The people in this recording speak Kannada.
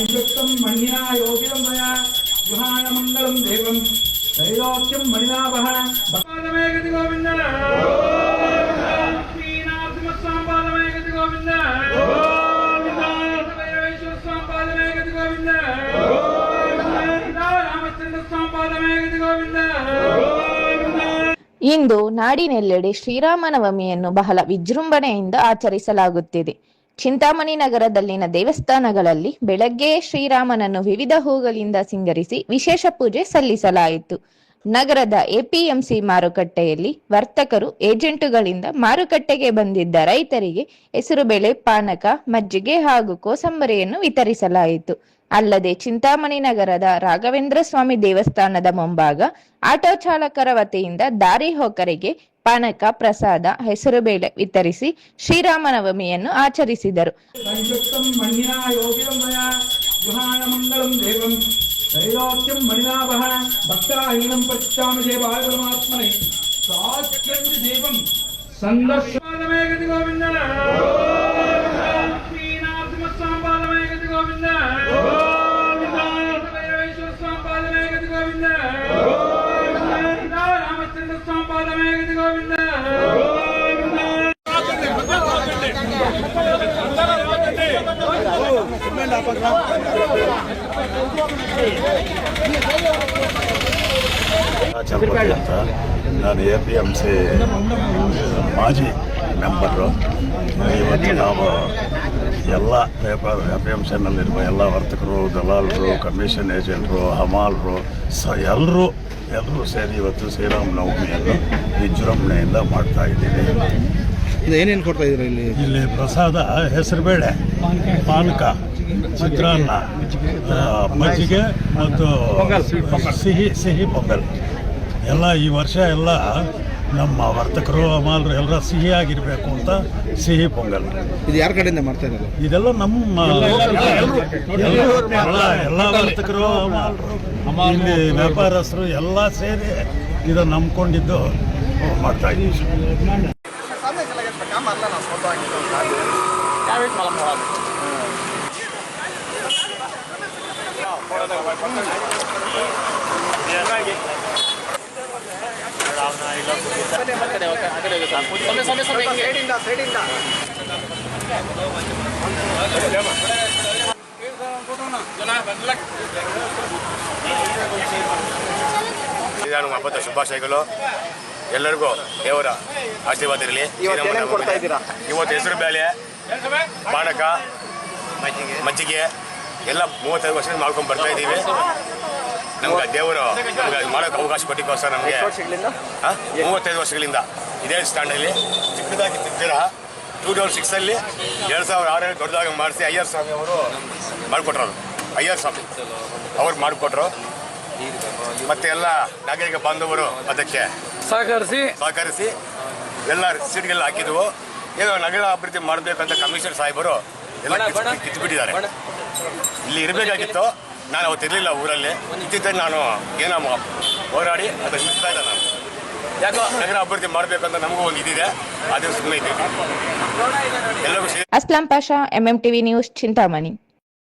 ಯೋಗಿರಂ ಮಂಗಲಂ ದೇವಂ ತ್ರೈಲೋಕ್ಯಂ ಗೋವಿಂದ ಗೋವಿಂದ ಇಂದು ನಾಡಿನೆಲ್ಲೆಡೆ ಶ್ರೀರಾಮನವಮಿಯನ್ನು ಬಹಳ ವಿಜೃಂಭಣೆಯಿಂದ ಆಚರಿಸಲಾಗುತ್ತಿದೆ. ಚಿಂತಾಮಣಿ ನಗರದಲ್ಲಿನ ದೇವಸ್ಥಾನಗಳಲ್ಲಿ ಬೆಳಗ್ಗೆ ಶ್ರೀರಾಮನನ್ನು ವಿವಿಧ ಹೂಗಳಿಂದ ಸಿಂಗರಿಸಿ ವಿಶೇಷ ಪೂಜೆ ಸಲ್ಲಿಸಲಾಯಿತು. ನಗರದ ಎಪಿಎಂಸಿ ಮಾರುಕಟ್ಟೆಯಲ್ಲಿ ವರ್ತಕರು, ಏಜೆಂಟುಗಳಿಂದ ಮಾರುಕಟ್ಟೆಗೆ ಬಂದಿದ್ದ ರೈತರಿಗೆ ಹೆಸರುಬೇಳೆ, ಪಾನಕ, ಮಜ್ಜಿಗೆ ಹಾಗೂ ಕೋಸಂಬರಿಯನ್ನು ವಿತರಿಸಲಾಯಿತು. ಅಲ್ಲದೆ ಚಿಂತಾಮಣಿ ನಗರದ ರಾಘವೇಂದ್ರ ಸ್ವಾಮಿ ದೇವಸ್ಥಾನದ ಮುಂಭಾಗ ಆಟೋ ಚಾಲಕರ ವತಿಯಿಂದ ದಾರಿ ಹೋಕರಿಗೆ ಪಾನಕ ಪ್ರಸಾದ ಹೆಸರು ಬೇಳೆ ವಿತರಿಸಿ ಶ್ರೀರಾಮನವಮಿಯನ್ನು ಆಚರಿಸಿದರು. ಚಲಪತಿ ಅಂತ. ನಾನು ಎ ಪಿ ಎಂ ಸಿ ಮಾಜಿ ಮೆಂಬರು. ಇವತ್ತು ನಾವು ಎಲ್ಲ ವ್ಯಾಪಾರ ಎ ಪಿ ಎಂ ಸಿನಲ್ಲಿರುವ ಎಲ್ಲ ವರ್ತಕರು ದಲಾಲರು ಕಮಿಷನ್ ಏಜೆಂಟರು ಹಮಾಲರು ಸ ಎಲ್ಲರೂ ಎಲ್ಲರೂ ಸೇರಿ ಇವತ್ತು ಶ್ರೀರಾಮನವಮಿಯನ್ನು ವಿಜೃಂಭಣೆಯಿಂದ ಮಾಡ್ತಾ ಇದ್ದೀವಿ. ಏನೇನು ಕೊಡ್ತಾ ಇದ್ದೀರಾ ಇಲ್ಲಿ? ಇಲ್ಲಿ ಪ್ರಸಾದ ಹೆಸರುಬೇಳೆ ಪಾನಕ. ಚಿತ್ರಾನ್ನ ಮಜ್ಜಿಗೆ ಮತ್ತು ಸಿಹಿ ಸಿಹಿ ಪೊಂಗಲ್. ಎಲ್ಲ ಈ ವರ್ಷ ಎಲ್ಲ ನಮ್ಮ ವರ್ತಕರು ಅಮಾಲರು ಎಲ್ಲ ಸಿಹಿಯಾಗಿರಬೇಕು ಅಂತ ಸಿಹಿ ಪೊಂಗಲ್. ಇದು ಯಾರ ಕಡೆಯಿಂದ ಮಾಡ್ತಾ ಇದ್ದಾರೆ ಇದೆಲ್ಲ ನಮ್ಮ ಎಲ್ಲ ಎಲ್ಲ ವರ್ತಕರು ಅಮಾಲರು ಇಲ್ಲಿ ವ್ಯಾಪಾರಸ್ಥರು ಎಲ್ಲ ಸೇರಿ ಇದನ್ನು ನಂಬ್ಕೊಂಡಿದ್ದು ಮಾಡ್ತಾ ಇದ್ದೀವಿ. ಶ್ರೀರಾಮ ಹಬ್ಬದ ಶುಭಾಶಯಗಳು. ಎಲ್ಲರಿಗೂ ದೇವರ ಆಶೀರ್ವಾದ ಇರಲಿ. ಇವತ್ತು ಹೆಸರು ಬೇಳೆ ಬಾಣಕ ಮಜ್ಜಿಗೆ. ಎಲ್ಲ ಮೂವತ್ತೈದು ವರ್ಷದಿಂದ ಮಾಡ್ಕೊಂಡು ಬರ್ತಾ ಇದ್ದೀವಿ. ನಮ್ಗೆ ದೇವರು ನಮ್ಗೆ ಅದು ಮಾಡೋಕೆ ಅವಕಾಶ ಕೊಟ್ಟಿದ್ದಕ್ಕೋಸ್ಕರ ನಮಗೆ ಆ? ಮೂವತ್ತೈದು ವರ್ಷಗಳಿಂದ ಇದೇ ಸ್ಟ್ಯಾಂಡಲ್ಲಿ ಚಿಕ್ಕದಾಗಿ ತಿಂತೀರ? ಟೂ ತೌಸಂಡ್ ಸಿಕ್ಸಲ್ಲಿ ಎರಡು ಸಾವಿರ ಆರಲ್ಲಿ ದೊಡ್ಡದಾಗ ಮಾಡಿಸಿ ಅಯ್ಯರ್ ಸ್ವಾಮಿ ಅವರು ಮಾಡಿಕೊಟ್ರು ಅಯ್ಯರ್ ಸ್ವಾಮಿ ಅವ್ರು ಮಾಡಿಕೊಟ್ರು. ಮತ್ತೆ ಎಲ್ಲ ನಾಗರಿಕ ಬಾಂಧವರು ಅದಕ್ಕೆ ಸಹಕರಿಸಿ. ಸಹಕರಿಸಿ ಎಲ್ಲ ಸೀಟ್ಗೆಲ್ಲ ಹಾಕಿದ್ವು. ಏನೋ ನಗರ ಅಭಿವೃದ್ಧಿ ಮಾಡಬೇಕಂತ ಕಮಿಷನರ್ ಸಾಹೇಬರು ಎಲ್ಲ ಕಿತ್ತು- ಕಿತ್ತುಬಿಟ್ಟಿದ್ದಾರೆ. ಇಲ್ಲಿ ಇರಬೇಕಾಗಿತ್ತು. ನಾನು ಅವತ್ತು ಇರಲಿಲ್ಲ ಊರಲ್ಲಿ. ಇದ್ದಿದ್ದೆ ನಾನು ಏನೋ ಹೋರಾಡಿ ಅದನ್ನು ನಿಲ್ಲಿಸ್ತಾ ಇದ್ದೆ ನಾನು. ಯಾಕೋ? ನಗರ ಅಭಿವೃದ್ಧಿ ಮಾಡಬೇಕಂತ ನಮಗೂ ಒಂದು ಇದಿದೆ. ಅದೇ ಸುಮ್ಮನೆ ಇದ್ದೀವಿ ಎಲ್ಲರಿಗೂ Aslam Pasha MM TV news Chintamani.